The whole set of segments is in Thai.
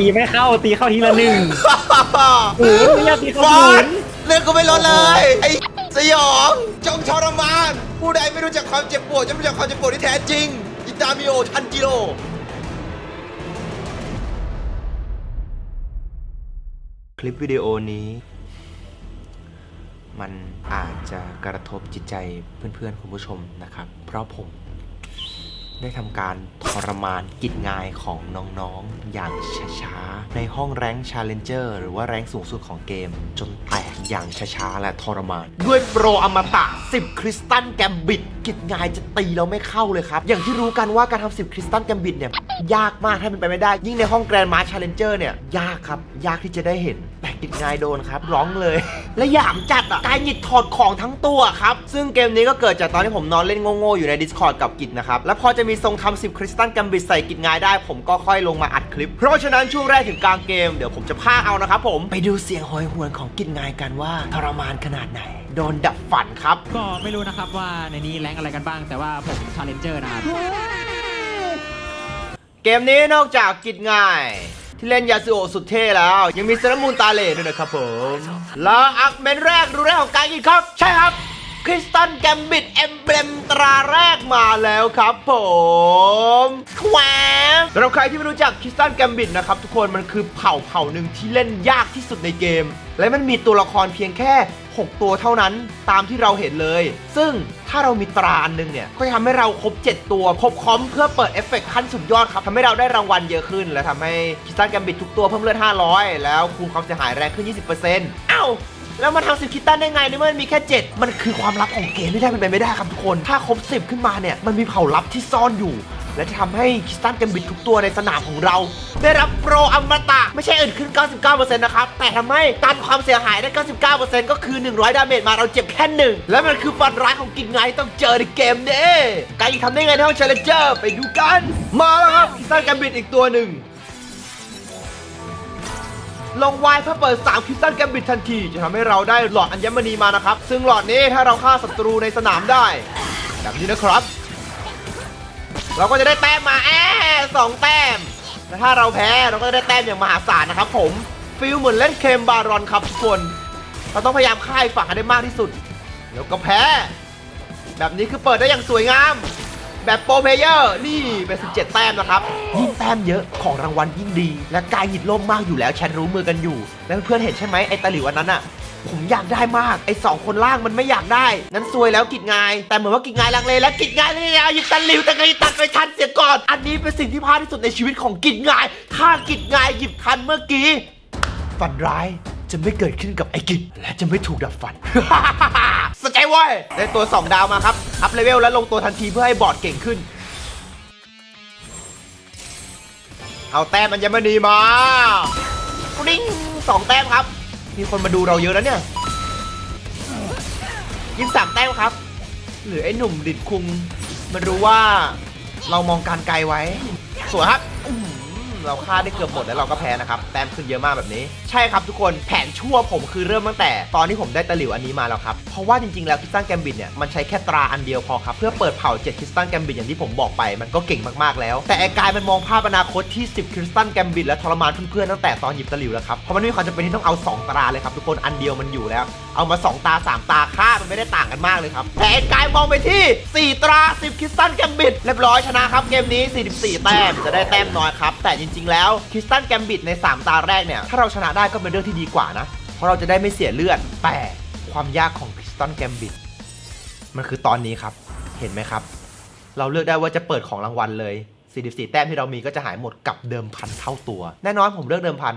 ตีไม่เข้าตีเข้าทีละหนึ่งโอ้ยไม่อยากตีเข้าฟศูอนนย์เลือดก็ไม่ลดเลย ไอ้ สยองจงทรมาน ผู้ใดไม่รู้จักความเจ็บปวดจะไม่รู้จักความเจ็บปวดที่แท้จริง อิตามิโอทันจิโร่คลิปวิดีโอนี้ มันอาจจะกระทบจิตใจเพื่อนๆ คุณผู้ชมนะครับ เพราะผม ได้ทำการทรมานกิจงายของน้องๆ อย่างช้าๆ ในห้องแรงชาเลนเจอร์หรือว่าแรงสูงสุดของเกม จนแตกอย่างช้าๆ และทรมาน ด้วยโปรอมตะ 10 คริสตัลแกมบิดกิจงายจะตีเราไม่เข้าเลยครับ อย่างที่รู้กันว่าการทำ10 คริสตัลแกมบิดเนี่ย ยากมากถ้าเป็นไปไม่ได้ ยิ่งในห้องแกรนด์มาร์ชาเลนเจอร์เนี่ยยากครับ ยากที่จะได้เห็น แต่กิจงายโดนครับ ร้องเลย และหยามจัดอะกายหยิดถอดของทั้งตัวครับ ซึ่งเกมนี้ก็เกิดจากตอนที่ผมนอนเล่นโง่ๆอยู่ใน Discord กับกิจนะครับ แล้วพอจะมีทรงทำ10คริสตัลกัมบิดใส่กิจงายได้ ผมก็ค่อยลงมาอัดคลิป เพราะฉะนั้นช่วงแรกถึงกลางเกมเดี๋ยวผมจะพากเอานะครับผมไปดูเสียงโหอยหวนของกิจงายกันว่าทรมานขนาดไหน โดนดับฝันครับ ก็ไม่รู้นะครับว่าในนี้แรงอะไรกันบ้าง แต่ว่าผมชาเลนเจอร์นะครับเกมนี้นอกจากกิจง่าย ที่เล่นยาสุโอสุดเท่แล้ว ยังมีเซรามูนตาเล่ด้วยนะครับผมแล้วอักเมนแรกรู้ได้ของการกินครับ ใช่ครับคริสตันแกมบิดเอมเบลมตราแรกมาแล้วครับผมแควมสำหรับใครที่ไม่รู้จักคริสตันแกมบิดนะครับทุกคนมันคือเผ่าเผ่าหนึ่งที่เล่นยากที่สุดในเกม และมันมีตัวละครเพียงแค่ 6 ตัวเท่านั้นตามที่เราเห็นเลย ซึ่ง ถ้าเรามีตราอันหนึงเนี่ย ก็จะทำให้เราครบ 7 ตัว ครบคอมเพื่อเปิดเอฟเฟกต์ขั้นสุดยอดครับทำให้เราได้รางวัลเยอะขึ้น และทำให้คิสตันแกมบิดทุกตัวเพิ่มเลือด 500 แล้วคูณความเสียหายแรงขึ้น 20%อ้าวแล้วมาทำสิบคิตตันได้ไงในเมื่อมันมีแค่ 7 มันคือความลับของเกมที่ได้เป็นไปไม่ได้ครับทุกคน ถ้าครบ 10 ขึ้นมาเนี่ย มันมีเผ่าลับที่ซ่อนอยู่ และจะทำให้คริสตันแกมบิดทุกตัวในสนามของเรา ได้รับโปรอมตะ ไม่ใช่อื่นขึ้น 99%นะครับ แต่ทำให้ตันความเสียหายได้ 99%ก็คือ 100 ดาเมจมาเราเจ็บแค่หนึ่ง และมันคือฟันร้ายของกิจไงต้องเจอในเกมนี้การอีกทำได้ไงในห้อง Challenger ไปดูกัน มาแล้วครับคริสตันแกมบิดอีกตัวหนึ่งลงวายเพื่อเปิด3คริสตัลแกมบิดทันที จะทำให้เราได้หลอดอัญมณีมานะครับ ซึ่งหลอดนี้ถ้าเราฆ่าศัตรูในสนามได้ แบบนี้นะครับ เราก็จะได้แต้มมาแอะสองแต้มและถ้าเราแพ้เราก็จะได้แต้มอย่างมหาศาลนะครับผมฟิลเหมือนเล่นเคมบารอนครับทุกคน เราต้องพยายามฆ่าอีกฝั่งให้ได้มากที่สุด แล้วก็แพ้ แบบนี้คือเปิดได้อย่างสวยงาม แบบโปรเพเยอร์นี่เป็น 17 แต้มนะครับ ยิ่งแต้มเยอะของรางวัลยิ่งดี และกายหยิดล่มมากอยู่แล้วแชทรู้มือกันอยู่ แล้วเพื่อนเห็นใช่ไหมไอ้ตะหลิวอันนั้นอะ ผมอยากได้มาก ไอ้สองคนล่างมันไม่อยากได้ นั้นซวยแล้วกิจงาย แต่เหมือนว่ากิจงายลังเลและกิจงายนี่เอาหยิบตะหลิวแต่ไงตัดไปทันเสียก่อน อันนี้เป็นสิ่งที่พลาดที่สุดในชีวิตของกิจงาย ถ้ากิจงายหยิบทันเมื่อกี้ ฝันร้ายจะไม่เกิดขึ้นกับไอ้กิจและจะไม่ถูกดับฝัน สใจเว้ยได้ตัว 2 ดาวมาครับ อัพเลเวลและลงตัวทันทีเพื่อให้บอร์ดเก่งขึ้น เอาแต้มมันยังไม่ดีมากริ้งสองแต้มครับ มีคนมาดูเราเยอะแล้วเนี่ยยี่สามแต้มครับ หรือไอ้หนุ่มดิดคุงมารู้ว่าเรามองการไกลไว้ สวยครับ เราฆ่าได้เกือบหมดแล้วเราก็แพ้นะครับแต้มขึ้นเยอะมากแบบนี้ ใช่ครับทุกคนแผนชั่วผมคือเริ่มตั้งแต่ ตอนที่ผมได้ตะหลิวอันนี้มาแล้วครับเพราะว่าจริงๆแล้วคริสตันแกมบิดเนี่ยมันใช้แค่ตราอันเดียวพอครับเพื่อเปิดเผา7คริสตันแกมบิดอย่างที่ผมบอกไปมันก็เก่งมากๆแล้ว แต่ไอ้กายมันมองภาพอนาคตที่ 10คริสตันแกมบิดและทรมานเพื่อนๆตั้งแต่ตอนหยิบตะหลิวแล้วครับเพราะมันไม่มีความจำเป็นที่ต้องเอาสองตราเลยครับทุกคนอันเดียวมันอยู่แล้ว เอามาสองตาสามตาค่ามันไม่ได้ต่างกันมากเลยครับ แต่ไอ้กายมองไปที่ 4 ตรา 10 คิสตันแกมบิดเรียบร้อยชนะครับเกมนี้ 44 แต้มจะได้แต้มน้อยครับ แต่จริง ๆ แล้วคิสตันแกมบิดใน 3 ตาแรกเนี่ย ถ้าเราชนะได้ก็เป็นเรื่องที่ดีกว่านะ เพราะเราจะได้ไม่เสียเลือดแต่ความยากของคิสตันแกมบิดมันคือตอนนี้ครับเห็นไหมครับ เราเลือกได้ว่าจะเปิดของรางวัลเลย 44 แต้มที่เรามีก็จะหายหมดกับเดิมพันเท่าตัว แน่นอนผมเลือกเดิมพัน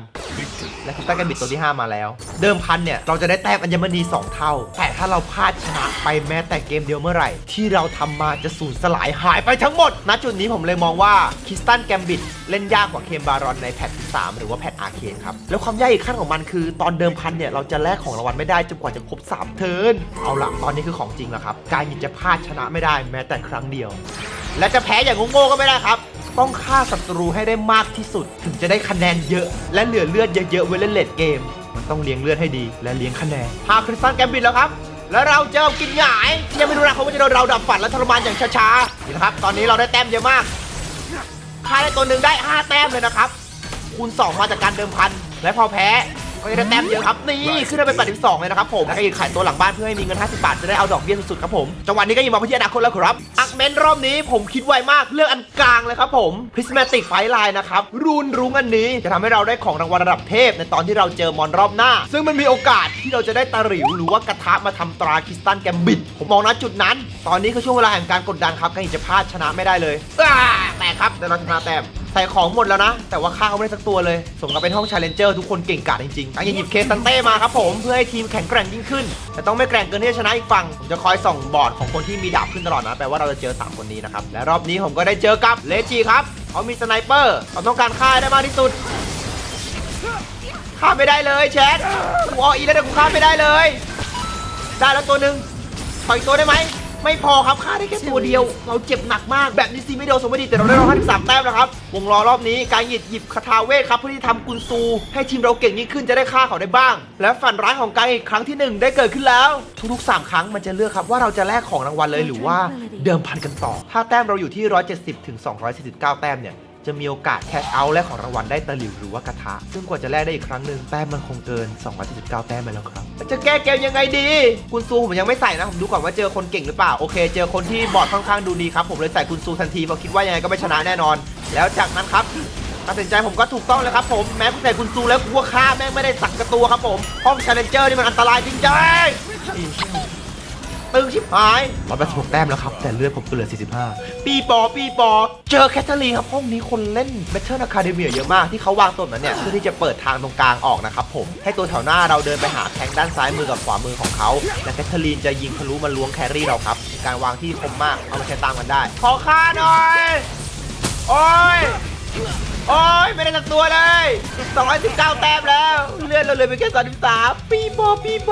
และคิสตันแกมบิดตัวที่ 5 มาแล้ว เดิมพันเนี่ย เราจะได้แต้มอัญมณี 2 เท่า แต่ถ้าเราพลาดชนะไปแม้แต่เกมเดียวเมื่อไหร่ ที่เราทำมาจะสูญสลายหายไปทั้งหมดณจุดนี้ผมเลยมองว่าคิสตันแกมบิดเล่นยากกว่าเคมบารอนในแพทที่3หรือว่าแพทอาร์เคนครับ แล้วความยากอีกขั้นของมันคือ ตอนเดิมพันเนี่ยเราจะแลกของรางวัลไม่ได้จนกว่าจะครบ3เทิร์นเอาละตอนนี้คือของจริงแล้วครับการหยิบจะพลาดชนะไม่ได้แม้แต่ครั้งเดียว และจะแพ้อย่างโง่ๆก็ไม่ได้ครับ ต้องฆ่าศัตรูให้ได้มากที่สุด ถึงจะได้คะแนนเยอะ และเหลือเลือดเยอะๆไว้เล่นเลดเกม มันต้องเลี้ยงเลือดให้ดี และเลี้ยงคะแนนพาคริสตันแกมบินแล้วครับ แล้วเราเจอกินหงายที่ยังไม่รู้นะเขาว่าจะโดนเราดับฝันและทรมานอย่างช้าๆนี่นะครับ ตอนนี้เราได้แต้มเยอะมากฆ่าได้ตัวหนึ่งได้ 5 แต้มเลยนะครับคูณ2มาจากการเดิมพันและพอแพ้ ก็จะได้แต้มเยอะครับนี่ขึ้นได้เป็น82เลยนะครับผมแล้วก็ยิงขายตัวหลังบ้านเพื่อให้มีเงิน 50 บาทจะได้เอาดอกเบี้ยสุดๆครับผมจังหวะนี้ก็ยิงมาเพื่อที่อนาคตแล้วครับอักเมนรอบนี้ผมคิดไวมากเลือกอันกลางเลยครับผม Prismatic Fight Line นะครับรูนรุ้งอันนี้จะทำให้เราได้ของรางวัลระดับเทพ ในตอนที่เราเจอมอนรอบหน้า ซึ่งมันมีโอกาสที่เราจะได้ตะหริวหรือว่ากระทะมาทำตราคริสตันแกมบิดผมมองนะจุดนั้น ตอนนี้คือช่วงเวลาแห่งการกดดันครับการจะพลาดชนะไม่ได้เลยอ้าแต่ครับแต่เราชนะแต้มใส่ของหมดแล้วนะ แต่ว่าค่าเขาไม่ได้สักตัวเลยสมกับเป็นห้องชาเลนเจอร์ทุกคนเก่งกาจจริงๆอันนี้หยิบเคสตันเต้มาครับผมเพื่อให้ทีมแข็งแกร่งยิ่งขึ้น แต่ต้องไม่แกร่งเกินที่จะชนะอีกฝั่งผมจะคอยส่องบอร์ดของคนที่มีดาบขึ้นตลอดนะแปลว่าเราจะเจอ3คนนี้นะครับและรอบนี้ผมก็ได้เจอกับเลจีครับเขามีสไนเปอร์เขาต้องการฆ่าได้มากที่สุดฆ่าไม่ได้เลยแชทกูออีแล้วแต่กูฆ่าไม่ได้เลย ได้แล้วตัวหนึ่งถอยตัวได้ไหม ไม่พอครับฆ่าได้แค่ตัวเดียว เราเจ็บหนักมากแบบนี้ซีไม่โดนสมบัติแต่เราได้ร้อยห้าสิบสามแต้มแล้วครับวงล้อรอบนี้การหยิบหยิบคาถาเวทครับเพื่อที่ทำกุนซู ให้ทีมเราเก่งยิ่งขึ้นจะได้ฆ่าเขาได้บ้าง และฝันร้ายของการอีกครั้งที่หนึ่งได้เกิดขึ้นแล้ว ทุกๆ 3 ครั้งมันจะเลือกครับว่าเราจะแลกของรางวัลเลยหรือว่าเดิมพันกันต่อถ้าแต้มเราอยู่ที่ 170ถึง249 แต้มเนี่ย จะมีโอกาสแคชเอาท์และของรางวัลได้ตะหลิวหรือว่ากระทะ ซึ่งกว่าจะแลกได้อีกครั้งหนึ่งแต้มมันคงเกิน 279 แต้มไปแล้วครับ จะแก้เกมยังไงดี คุณซูผมยังไม่ใส่นะ ผมดูก่อนว่าเจอคนเก่งหรือเปล่า โอเค เจอคนที่บอร์ดค่อนข้างดูดีครับ ผมเลยใส่คุณซูทันทีเพราะคิดว่ายังไงก็ไม่ชนะแน่นอน แล้วจากนั้นครับตัดสินใจผมก็ถูกต้องเลยครับผมแม้กูใส่คุณซูแล้วกูว่าฆ่าแม่งไม่ได้สักกระตัวครับผมห้องชาเลนเจอร์นี่มันอันตรายจริงๆ ตึงชิบหายร้อยแปดสิบหกแต้มแล้วครับ แต่เลือดผมก็เหลือ 45 ปีปอปีปอ เจอแคทเธอรีนครับ ห้องนี้คนเล่นเ a เทิลอะคาเดเมียเยอะมากที่เขาวางตัวแบบนั้นเนี่ย เพื่อที่จะเปิดทางตรงกลางออกนะครับผม ให้ตัวแถวหน้าเราเดินไปหาแทงด้านซ้ายมือกับขวามือของเขา และแคทเธอรีนจะยิงทะลุมาล้วงแครี่เราครับเป็นการวางที่คมมากเอามาใช้ตามกันได้ ขอค่าหน่อยโอ้ยโอ้ยไม่ได้สักตัวเลย 219 แต้มแล้ว เลื่อนเราเลยไปแค่33ปีโบปีโบ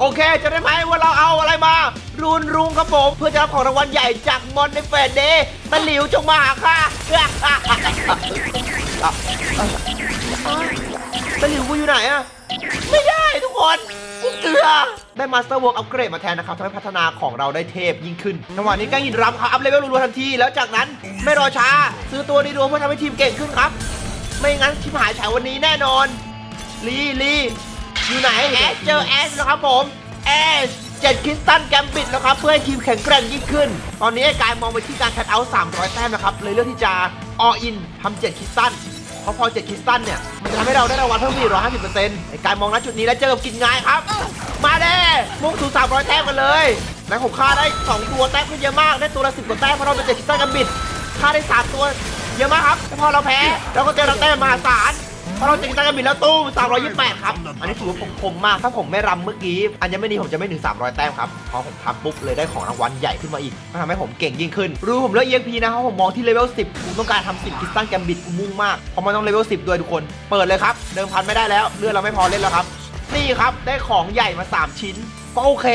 โอเคจะได้ไหมว่าเราเอาอะไรมา รุนรุงครับผมเพื่อจะรับของรางวัลใหญ่จากมอนในเฟสเดย์ตะหลิวจงมาหาค่ะตะหลิวกูอยู่ไหนอะไม่ได้ทุกคนกูเกลือได้มาสเตอร์วอร์กอัปเกรดมาแทนนะครับทำให้พัฒนาของเราได้เทพยิ่งขึ้นจังหวะนี้แกยินรับครับอัพเลเวลรัวๆทันทีแล้วจากนั้นไม่รอช้า ซื้อตัวดีดวงเพื่อทำให้ทีมเก่งขึ้นครับ ไม่งั้นชิบหายฉายวันนี้แน่นอนลีลี อยู่ไหนแอสเจอแอสนะครับผมแอสเจ็ดคิสตันแกมบิดแล้วครับเพื่อให้ทีมแข็งแกร่งยิ่งขึ้น ตอนนี้กายมองไปที่การแคทเอาท์300 แต้มนะครับเลยเลือกที่จะออินทำ7คริสตันเพราะพอ7คริสตันเนี่ยมันจะทำให้เราได้รางวัลเพิ่มอีก150%ไอ้กายมองณจุดนี้แล้วเจอกับกินงายครับ มาเด้มุ่งสู่300 แต้มกันเลยแล้วผมฆ่าได้ 2 ตัวแต้มขึ้นเยอะมากได้ตัวละ10กว่าแต้มเพราะเราเป็น7คริสตันแกมบิดฆ่าได้ 3 ตัวเยอะมากครับแต่พอเราแพ้เราก็เจอรังแต้มมหาศาล เพราะเราจิงตังกันบินแล้วตู้328 ครับ อันนี้ถือว่าผมคมมาก ถ้าผมไม่รำเมื่อกี้ อันยังไม่ดีผมจะไม่ถึง 300 แต้มครับ พอผมทำปุ๊บเลยได้ของรางวัลใหญ่ขึ้นมาอีกมันทำให้ผมเก่งยิ่งขึ้น รู้ผมเลือก EXP นะเพราะผมมองที่เลเวล 10 ผมต้องการทำ10คริสตันแกมบิดกูมุ่งมาก เพราะมันต้องเลเวล 10 ด้วยทุกคน เปิดเลยครับ เดิมพันไม่ได้แล้ว เลือดเราไม่พอเล่นแล้วครับ นี่ครับ ได้ของใหญ่มา 3 ชิ้น ก็โอเค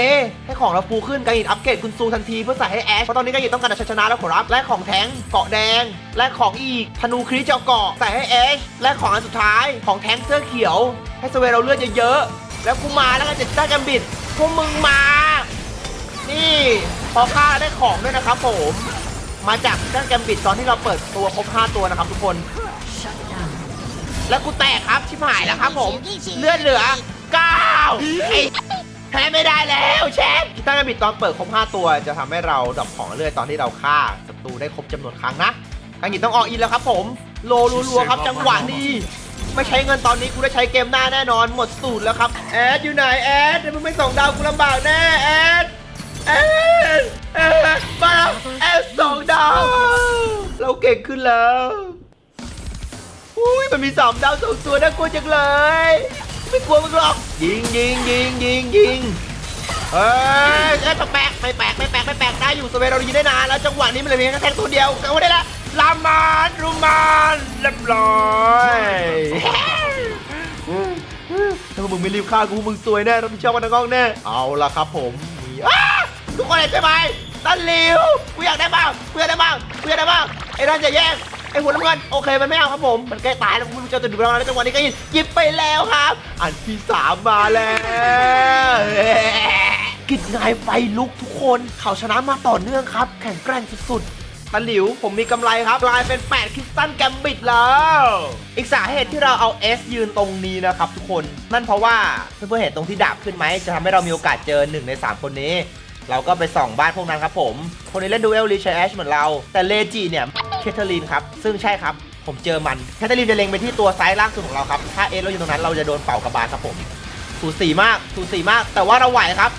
ให้ของเราฟูขึ้นกายินอัปเกรดคุณซูทันทีเพื่อใส่ให้แอชเพราะตอนนี้กายินต้องการชัยชนะแล้วขอรับและของแทงเกาะแดงและของอีกธนูคริสเจาะเกาะใส่ให้แอชและของอันสุดท้ายของแทงเสื้อเขียว ให้สเวเราเลือดเยอะๆแล้วกูมาแล้วก็จะได้กันบิดพวกมึงมา นี่พอฆ่าได้ของด้วยนะครับผมมาจากด้านแกมบิดตอนที่เราเปิดตัวครบ5ตัวนะครับทุกคน แล้วกูแตกครับชิบหายแล้วครับผม เลือดเหลือ9ไอ้ แพ้ไม่ได้แล้วเชฟคิดตั้งระบิดตอนเปิดครบ 5 ตัวจะทำให้เราดรอปของเลือดตอนที่เราฆ่าศัตรูได้ครบจำนวนครั้งนะกังหินต้องออกอินแล้วครับผม โลรัวๆครับจังหวะนี้ไม่ใช้เงินตอนนี้กูได้ใช้เกมหน้าแน่นอนหมดสูตรแล้วครับแอดอยู่ไหนแอดมึงไม่ส่งดาวกูลำบากแน่แอดแอดแอดมาแล้วแอดสองดาวเราเก่งขึ้นแล้วอุ้ยมันมีสามดาวสองตัวน่ากลัวจังเลย ไม่กลัวมึงหรอกยิงยิงยิงยิงยิงเฮ้ยเอ้ยแปลกๆไม่แปลกไม่แปลกไม่แปลกได้อยู่สเวเรายิงได้นานแล้วจังหวะนี้มันเลยมีแค่แทงตัวเดียวเอาได้ละลามานรูมานเรียบร้อยถ้ามึงไม่รีบฆ่ากูมึงซวยแน่รับผิดชอบมันทั้งห้องแน่เอาละครับผมมีอ้าทุกคนเห็นใช่ไหมตันหลิวกูอยากได้บ้างกูอยากได้บ้างกูอยากได้บ้างไอ้นั่นจะแย่ง ไอ้หัวน้ำเงินโอเคมันไม่เอาครับผม มันใกล้ตายแล้วคุณผู้ชมจะดูเราแล้วจังหวะนี้ก็ยิบหยิบไปแล้วครับ อันที่สามมาแล้วกิจงายไฟลุกทุกคนเขาชนะมาต่อเนื่องครับ แข่งแกร่งสุดๆตะหลิว ผมมีกำไรครับกลายเป็น 8 คริสตันแกมบิดแล้ว อีกสาเหตุที่เราเอา S ยืนตรงนี้นะครับทุกคน นั่นเพราะว่าเพื่อนๆเห็นตรงที่ดาบขึ้นไหม จะทำให้เรามีโอกาสเจอ 1 ใน 3 คนนี้ เราก็ไปส่องบ้านพวกนั้นครับผม คนนี้เล่นดูเอลลิชแอชเหมือนเรา แต่เลจิเนี่ยเคทเธอรีนครับ ซึ่งใช่ครับ ผมเจอมันแคทเธอรีนจะเล็งไปที่ตัวซ้ายล่างสุดของเราครับ ถ้าเอสเราอยู่ตรงนั้นเราจะโดนเป่ากระบาลครับผมสูสีมากสูสีมาก แต่ว่าเราไหวครับ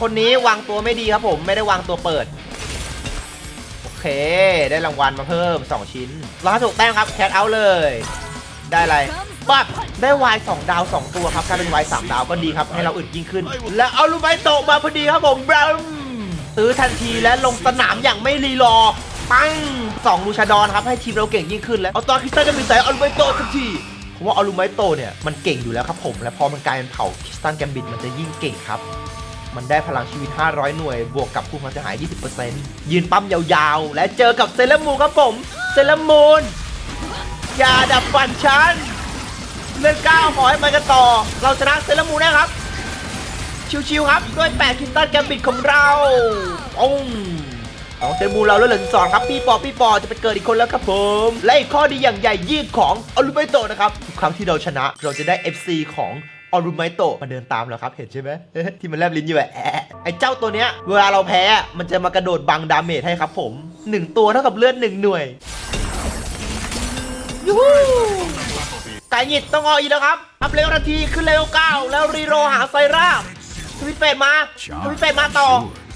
คนนี้วางตัวไม่ดีครับผมไม่ได้วางตัวเปิดโอเค ได้รางวัลมาเพิ่ม 2 ชิ้นร้อยถูกแต้มครับแคทเอาเลย ได้อะไร ปั๊บได้วาย2ดาว2ตัวครับกลายเป็นวาย3ดาวก็ดีครับ ให้เราอึดยิ่งขึ้น และเอาลูกไม้โตะมาพอดีครับผมบรัมซื้อทันทีและลงสนามอย่างไม่รีรอปังสองลูชาดอนครับให้ทีมเราเก่งยิ่งขึ้นแล้วเอาตอนคริสตันจะมีแต่เอาลูกไม้โตทันทีเพราะว่าเอาลูกไม้โตเนี่ยมันเก่งอยู่แล้วครับผม และพอมันกลายเป็นเผ่าคริสตันแกมบิดมันจะยิ่งเก่งครับมันได้พลังชีวิต 500 หน่วย บวกกับคูณความเสียหาย 20%ยืนปั๊มยาวๆ และเจอกับเซเลอร์มูครับผม เซเลอร์มูนอย่าดับฝันฉัน เลื่อนก้าขอให้ไปกันต่อ เราชนะเซร์มูนแน่ครับ ชิวๆครับ ด้วย8คินตันแกมบิดของเราองของเซร์มูเราเลือดเหลือสองครับ ปีปอปีปอจะไปเกิดอีกคนแล้วครับผม และอีกข้อดีอย่างใหญ่ยิ่งของอลูเบโตนะครับทุกครั้งที่เราชนะ เราจะได้ FC ของออรุไมโตมาเดินตามเราครับ เห็นใช่ไหมที่มันแลบลิ้นอยู่แอะไอ้เจ้าตัวเนี้ย เวลาเราแพ้มันจะมากระโดดบังดาเมจให้ครับผม 1 ตัวเท่ากับเลือด1หน่วยยู ฮูไก่หงิดต้องออีกแล้วครับอัพเร็วทันทีขึ้นเร็วเก้าแล้วรีโรหาไซร่าทวิตเฟดมาทวิตเฟดมาต่อ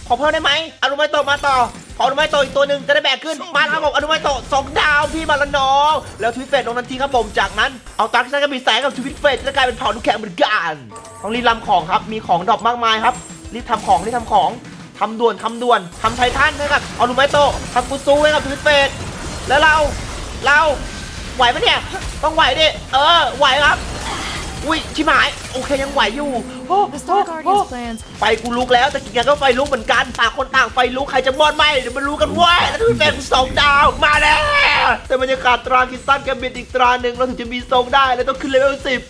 ขอเพิ่มได้ไหมอนุไมโตมาต่อ ขออนุไมโตอีกตัวหนึ่งจะได้แบกขึ้นมาครับผมอนุไมโตสองดาวพี่มาละน้องแล้วทวิตเฟดลงทันทีครับผมจากนั้นเอาตักใช้กับมีแสงกับทวิตเฟดจะกลายเป็นเผาลูกแข็งเหมือนกันต้องรีบทำของครับมีของดรอปมากมายครับรีบทำของรีบทำของทำด่วนทำด่วนทำไททันให้กับอนุไมโตทำกุซูให้กับทวิตเฟดแล้วเราเรา ไหวปะเนี่ย ต้องไหวดิ เออ ไหวครับ อุ้ยชิบหาย โอเคยังไหวอยู่ The โอ้ Star โอ้ Guardian's plans ไฟกูลุกแล้วแต่กินกันก็ไฟลุกเหมือนกันต่างคนต่างไฟลุกใครจะมอดไหมเดี๋ยวมารู้กันเว้ยแล้วทุกเป็นสองดาวมาแล้วแต่บรรยากาศตราคิสตันแกมบิดอีกตราหนึ่งเราถึงจะมีทรงได้แล้วต้องขึ้นเลเวลสิบ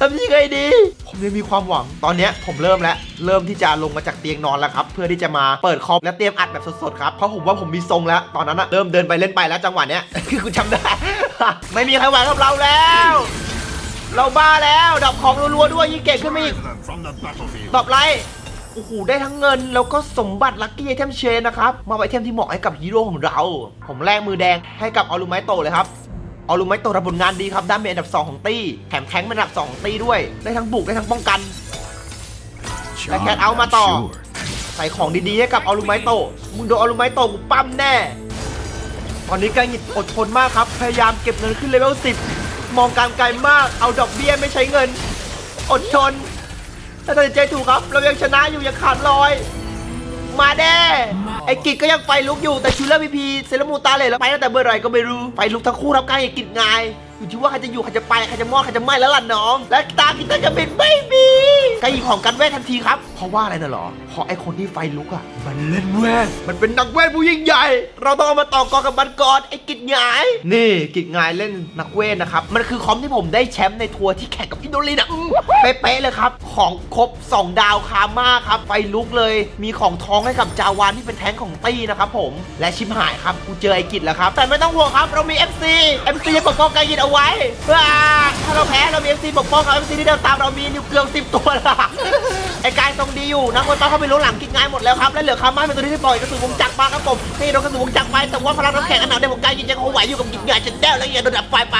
ทำยังไงดี ผมยังมีความหวังตอนเนี้ยผมเริ่มแล้วเริ่มที่จะลงมาจากเตียงนอนแล้วครับเพื่อที่จะมาเปิดคอมและเตรียมอัดแบบสดๆครับเพราะผมว่าผมมีทรงแล้ว ตอนนั้นอะเริ่มเดินไปเล่นไปแล้วจังหวะเนี้ยคือกูจำได้ ไม่มีใครไหวกับเราแล้ว เราบ้าแล้วดับของรัวๆด้วยยิ่งเก่งขึ้นมาอีก from the battlefield. ตอบไลท์โอ้โหได้ทั้งเงินแล้วก็สมบัติลัคกี้ไอเทมเชนนะครับ มาไอเทมที่เหมาะให้กับฮีโร่ของเรา ผมแลกมือแดงให้กับออลูไมโตเลยครับออลูไมโตรับผลงานดีครับด้านเป็นอันดับ 2 ของตี้แถมแทงค์เป็นอันดับ 2 ของตี้ด้วย ได้ทั้งบุกได้ทั้งป้องกันและแคทเอาท์มาต่อ ใส่ของดีๆให้กับออลูไมโตมึงโดนออลูไมโตกูปั้มแน่ ตอนนี้การหยิบอดทนมากครับ พยายามเก็บเงินขึ้นเลเวล10 มองการไกลมาก เอาดอกเบี้ยไม่ใช้เงิน อดทนถ้าตัดสินใจถูกครับ เรายังชนะอยู่ยังขาดลอย มาแน่ไอ้กิจก็ยังไฟลุกอยู่แต่ชูเลอร์พีพีเซรามูตาเลยแล้วไปตั้งแต่เมื่อไหร่ก็ไม่รู้ไฟลุกทั้งคู่รับการไอ้กิจไง อยู่ที่ว่าใครจะอยู่ใครจะไปใครจะมอดใครจะไหม้แล้วล่ะน้อง และตากิจก็จะเป็นไม่มีกาหยิบของกันเวททันทีครับ เพราะว่าอะไรน่ะหรอเพราะไอ้คนที่ไฟลุกอะ มันเล่นเวทมันเป็นนักเวทผู้ยิ่งใหญ่ เราต้องเอามาต่อกรกับมันก่อนไอ้กิจหงาย นี่กิจหงายเล่นนักเวทนะครับ มันคือคอมที่ผมได้แชมป์ในทัวร์ที่แข่งกับพี่โดลีนะเป๊ะๆเลยครับ ของครบ 2 ดาวคาม่าครับ ไฟลุกเลย มีของทองให้กับจาวานที่เป็นแท้งของตี้นะครับผม และชิมหายครับ กูเจอไอ้กิจแล้วครับ แต่ไม่ต้องห่วงครับ เรามี FC FC จะปกป้องไกยินเอาไว้เพื่อถ้าเราแพ้เรามี FC ปกป้องกับ FC ที่เดินตามเรามีนิวเกลืองสิบตัวละไอ้กายทรงดีอยู่นักมวยป้าเข้าไปรู้หลังกิจงายหมดแล้วครับและเหลือคาม่าเป็นตัวที่ปล่อยกระสุนวงจักรมาครับผมให้โดนกระสุนวงจักรไปแต่ว่าพลังน้ำแข็งอันหนาเดียวของกายยินยังคงไหวอยู่กับกิจงายจะแด้วแล้วอย่าโดนดับไฟไป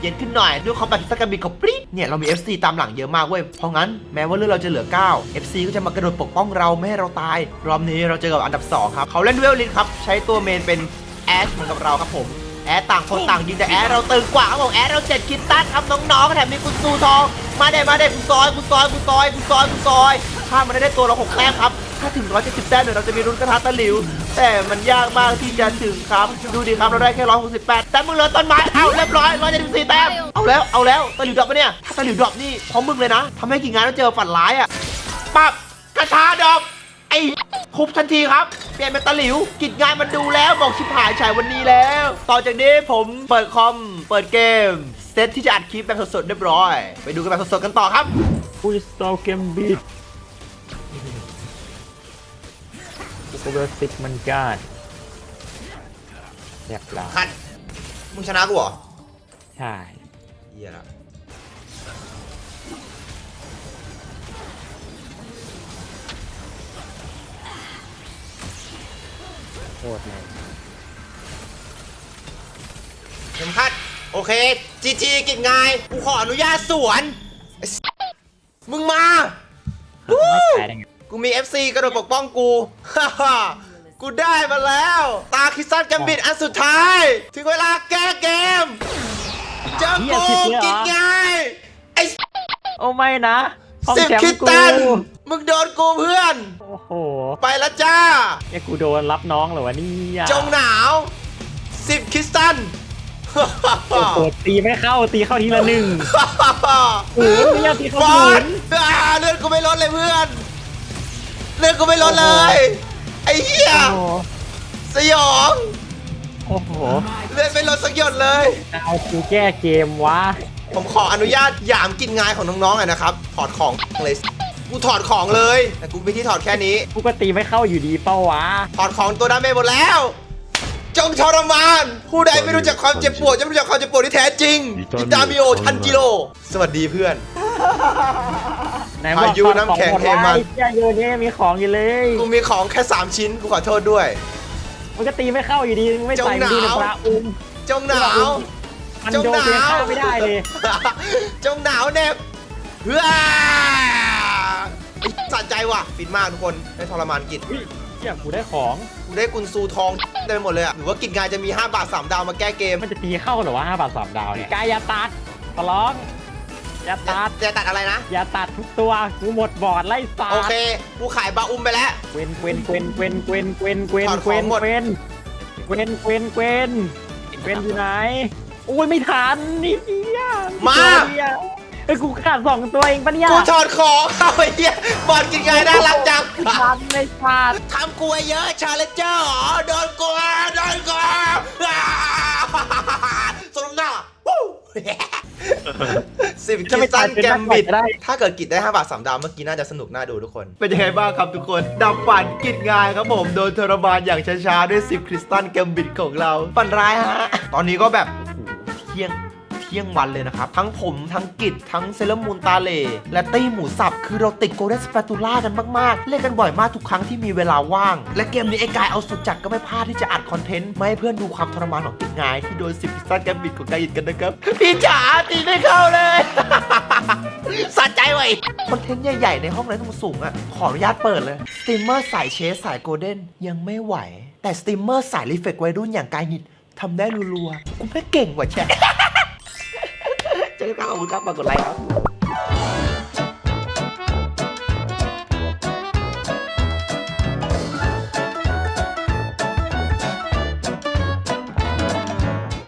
เย็นขึ้นหน่อยด้วยคอมแบทที่สกัมบิเขาปรี๊ดเนี่ยเรามี FC ตามหลังเยอะมากเว้ย เพราะงั้นแม้ว่าเลือดเราจะเหลือ 9 FC ก็จะมากระโดดปกป้องเราไม่ให้เราตาย รอบนี้เราเจอกับอันดับ 2 ครับ เขาเล่นเวลลินครับ ใช้ตัวเมนเป็นแอชเหมือนกับเราครับผม แอดต่างคนต่างยิงแต่แอดเราตึงกว่าครับผมแอดเราเจ็ดคิดตันครับน้องๆแถมมีกุซูทองมาเด็มาเด็กูซอยกูซอยกูซอยกูซอยกูซอยถ้ามันได้ได้ตัวเราหกแต้มครับถ้าถึง170แต้มเดี๋ยวเราจะมีรุ่นกระทะตะหลิว แต่มันยากมากที่จะถึงครับดูดิครับเราได้แค่168แปดแต่มึงเหลือต้นไม้เอาเรียบร้อย174แต้มเอาแล้วเอาแล้วตะหลิวดรอปปะเนี่ยถ้าตะหลิวดรอปนี่พร้อมมึงเลยนะทำให้กี่งงานแล้วเจอฝันร้ายอะปั๊บกระทาดรอปไอ้ คุบทันทีครับ เปลี่ยนเป็นตะหลิว กิจงานมันดูแล้วบอกชิบหายฉายวันนี้แล้ว ต่อจากนี้ผมเปิดคอม เปิดเกม เซตที่จะอัดคลิปแบบสดๆเรียบร้อย ไปดูกันแบบสดๆกันต่อครับฟูลสตอลเกมบิดโอ้โหกูเบอร์สิบมันกัดเรียบร้อยคัดมึงชนะกูเหรอ ใช่เหี้ยละ ตรเลยเข็มขัด โอเค จีจีกิจงายกูขออนุญาตสวนไอ้สมึงมาไม่ตายได้ไงกูมี FC กระโดดปกป้องกู ฮ่าฮ่ากูได้มาแล้ว ตาคิสซันแกมบิดอันสุดท้าย ถึงเวลาแก้เกมเจอกูกิจงายไอ้โอ้ไม่นะ ห้องสิบแชมคิดป์กูตัน มึงโดนกูเพื่อน โอ้โหไปแล้วจ้าแกกูโดนรับน้องเหรอวะเนี่ยจงหนาวสิบคริสตัน โอ้โหตีไม่เข้าตีเข้าทีละหนึ่งโอ้โหเนี่ยตีเข้าฟอศูร์นดย์อ่าเลือดกูไม่ลดเลยเพื่อน เลือดกูไม่ลดเลย ไอ้เหี้ย โอ้โหสยอง โอ้โหเลือดไม่ลดสักหยดเลยเอากูแก้เกมวะ ผมขออนุญาตหยามกินงายของน้องๆหน่อยนะครับ ถอดของเลย กูถอดของเลย แต่กูไม่ที่ถอดแค่นี้กูก็ตีไม่เข้าอยู่ดีเป้าวะ ถอดของตัวดาเมจหมดแล้ว จงทรมาน ผู้ใดไม่รู้จักความเจ็บปวดจะไม่รู้จักความเจ็บปวดที่แท้จริงอิตามิโอทันจิโร่สวัสดีเพื่อน ไหนบอกพายุน้ำแข็งของหมดเทมันไอ้เจ้าโยเนี่ยมีของอยู่เลย กูมีของแค่ 3 ชิ้น กูขอโทษด้วย มันก็ตีไม่เข้าอยู่ดีมึงไม่ใส่จงหนาวดูในปลาอุ้มจงหนาว มันจงโดนหเพียงนาวเข้าไม่ได้เลยจงหนาวเน็บเฮ้ยสะใจว่ะฟินมากทุกคนได้ทรมานกิจอุ้ยเชี่ยกูได้ของกูได้กุนซูทองเต็มไปหมดเลยอะหรือว่ากิจงานจะมี 5 บาท 3 ดาวมาแก้เกมมันจะตีเข้าเหรอวะห้าบาทสามดาวเนี่ยกายอย่าตัดขอร้องอย่าตัดจะตัดอะไรนะ อย่าตัดทุกตัวกูหมดบอร์ดไล่สาโอดเคกูขายบาอุ้มไปแล้วเกวนเกวนเกวนเกวนเกวนเกวนเกวนถอดเกขวองนหมดเกวนเกวนเกวนเกวนเกวนอยู่ไหน โอ้ยไม่ทันนี่เดียวมาตัวเดียวเอ้ยกูขาดสองตัวเองปะเนี่ยกูถอดของเอาไอ้เหี้ยบอลกินงานน่ารักจังไม่ทันไม่ขาดทำกูไว้เยอะชาเลนเจอร์หรอโดนกูโดนกูอ่าสมน้ำหน้าวู้สิบคิสตันแกมบิด ถ้าเกิดกิจได้ 5 บาท 3 ดาวเมื่อกี้น่าจะสนุกน่าดูทุกคน เป็นยังไงบ้างครับทุกคนดับฝันกิจงานครับผม โดนทรมานอย่างช้าๆ ด้วย 10 คริสตันแกมบิดของเรา ฝันร้ายฮะ ตอนนี้ก็แบบโอ้โหเที่ยงเที่ยงวันเลยนะครับ ทั้งผมทั้งกิจทั้งเซเลอร์มูนตาเล และตี้หมูสับ คือเราติดโกลเด้นสเปตูล่ากันมาก ๆ เล่นกันบ่อยมากทุกครั้งที่มีเวลาว่าง และเกมนี้ไอ้กายเอาสุดจัดก็ไม่พลาดที่จะอัดคอนเทนต์มาให้เพื่อนดูความทรมานของกิจงายที่โดนสิบพิซซ่าแกมบิดของกายอิดกันนะครับ พี่จ๋าตีไม่เข้าเลยสะใจไว้คอนเทนต์ใหญ่ ๆ ในห้องนั้นสูงๆอะขออนุญาตเปิดเลยสตรีมเมอร์สายเชสสายโกลเด้นยังไม่ไหว แต่สตรีมเมอร์สายรีเฟกวัยรุ่นอย่างกายนิด ทำได้รัวๆกูไม่เก่งกว่าแชเจอกันครับขอบคุณครับฝากกดไลค์ครับ